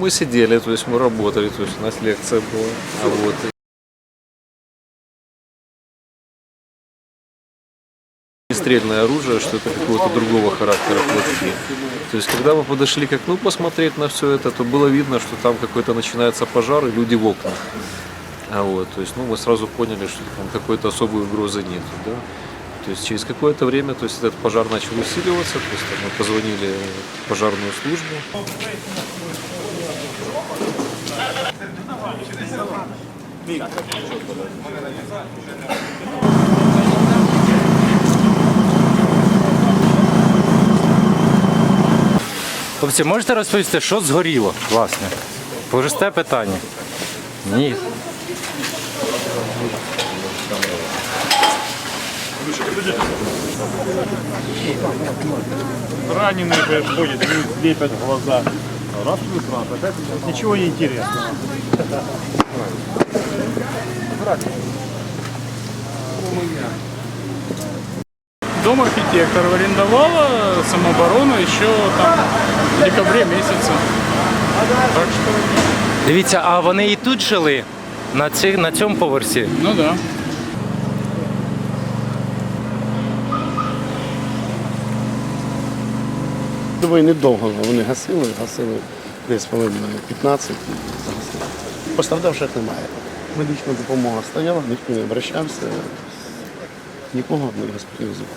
Мы сидели, то есть мы работали, то есть у нас лекция была. А вот. И Стрельное оружие, что это какого-то другого характера платки. То есть, когда мы подошли к окну посмотреть на все это, то было видно, что там какой-то начинается пожар и люди в окнах. А вот, то есть, ну, мы сразу поняли, что там какой-то особой угрозы нет, да. То есть через какое-то время, то есть этот пожар начал усиливаться, то есть мы позвонили в пожарную службу, Хлопці, можете розповісти, що згоріло, власне? Просте питання. Ні. Раненые ходят, лепят глаза. Раз плюс раз, опять ничего не интересного. Дом архитектора арендовала самооборону еще там в декабре месяце. Так что, Дивіться, а вони і тут жили? На, цих, на цьому поверсі? ну да. Думаю, недовго вони гасили, гасили десь хвилин 15 і загасили. Постраждавших немає. Медична допомога стояла, ніхто не обращався, нікого не госпіталізував.